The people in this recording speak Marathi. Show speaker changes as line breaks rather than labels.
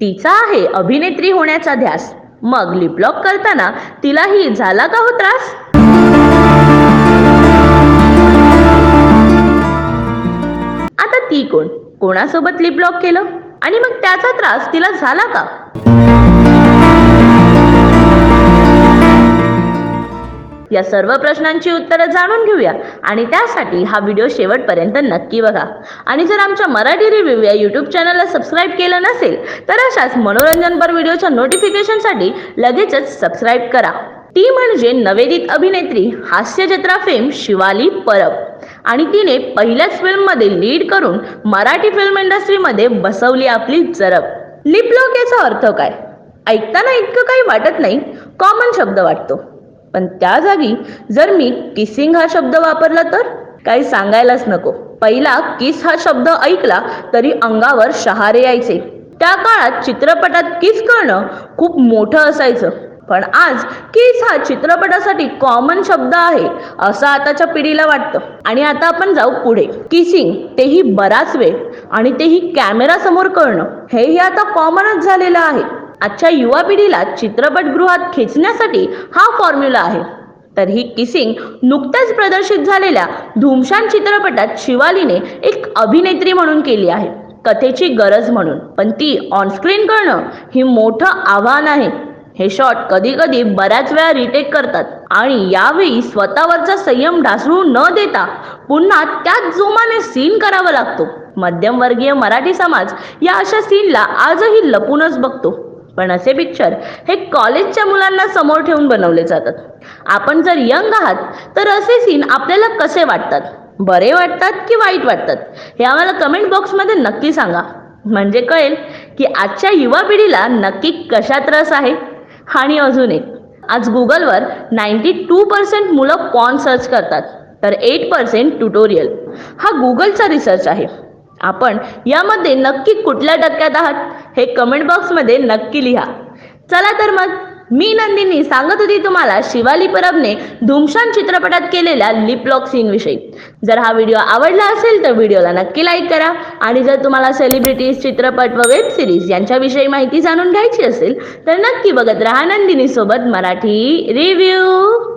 तिचा आहे अभिनेत्री होण्याचा ध्यास. मग लिपलॉक करताना तिलाही झाला का हो त्रास? आता ती कोण? कोणासोबत लिपलॉक केलं? आणि मग त्याचा त्रास तिला झाला का? या सर्व प्रश्नांची उत्तरं जाणून घेऊया. आणि त्यासाठी हा व्हिडिओ शेवटपर्यंत नक्की बघा. आणि जर आमच्या मराठी रिव्ह्यू या यूट्यूब चॅनलला सबस्क्राईब केलं नसेल तर अशाच मनोरंजनपर व्हिडिओच्या नोटिफिकेशनसाठी लगेचच सबस्क्राईब करा. ती म्हणजे नवेदित अभिनेत्री हास्यजत्रा फेम शिवाली परब. आणि तिने पहिल्याच फिल्ममध्ये लीड करून मराठी फिल्म इंडस्ट्रीमध्ये बसवली आपली जरब. लिपलॉक याचा अर्थ काय? ऐकताना इतकं काही वाटत नाही कॉमन शब्द वाटतो. पण त्या जागी जर मी किसिंग हा शब्द वापरला तर? काही सांगायलाच नको. पहिला किस हा शब्द ऐकला तरी अंगावर शहारे यायचे. त्या काळात चित्रपटात किस करणं खूप मोठं असायचं. पण आज किस हा चित्रपटासाठी कॉमन शब्द आहे असं आताच्या पिढीला वाटतं. आणि आता आपण जाऊ पुढे. किसिंग तेही बराच वेळ आणि तेही कॅमेरा समोर करणं हेही आता कॉमनच झालेलं आहे. आजच्या युवा पिढीला चित्रपटगृहात खेचण्यासाठी हा फॉर्म्युला आहे. तर ही किसिंग नुकत्याच प्रदर्शित झालेल्या धूमशान चित्रपटात शिवालीने एक अभिनेत्री म्हणून केली आहे. कथेची गरज म्हणून. पण ती ऑनस्क्रीन करणं ही मोठं आव्हान आहे. हे शॉट कधी कधी बऱ्याच वेळा रिटेक करतात आणि यावेळी स्वतःवरचा संयम ढासळू न देता पुन्हा त्याच जोमाने सीन करावा लागतो. मध्यमवर्गीय मराठी समाज या अशा सीनला आजही लपूनच बघतो. पण असे पिक्चर हे कॉलेजच्या मुलांना समोर ठेवून बनवले जातात. आपण जर यंग आहात तर असे सीन आपल्याला कसे वाटतात? बरे वाटतात की वाईट वाटतात? हे आम्हाला कमेंट बॉक्समध्ये नक्की सांगा. म्हणजे कळेल की आजच्या युवा पिढीला नक्की कशात रस आहे? आणि अजून एक. आज गुगलवर नाईन्टी टू पर्सेंट मुलं पॉन सर्च करतात. तर एट पर्सेंट ट्युटोरियल हा गुगलचा रिसर्च आहे. आपण यामध्ये नक्की कुठल्या टक्क्यात आहात हे कमेंट बॉक्समध्ये नक्की लिहा. चला तर मग मी नंदिनी सांगत होती तुम्हाला शिवाली परबने धुमशान चित्रपटात केलेल्या लिपलॉक सीन विषयी. जर हा व्हिडिओ आवडला असेल तर व्हिडिओला नक्की लाईक करा आणि जर तुम्हाला सेलिब्रिटीज चित्रपट व वेब सिरीज यांच्याविषयी माहिती जाणून घ्यायची असेल तर नक्की बघत राहा नंदिनी सोबत मराठी रिव्ह्यू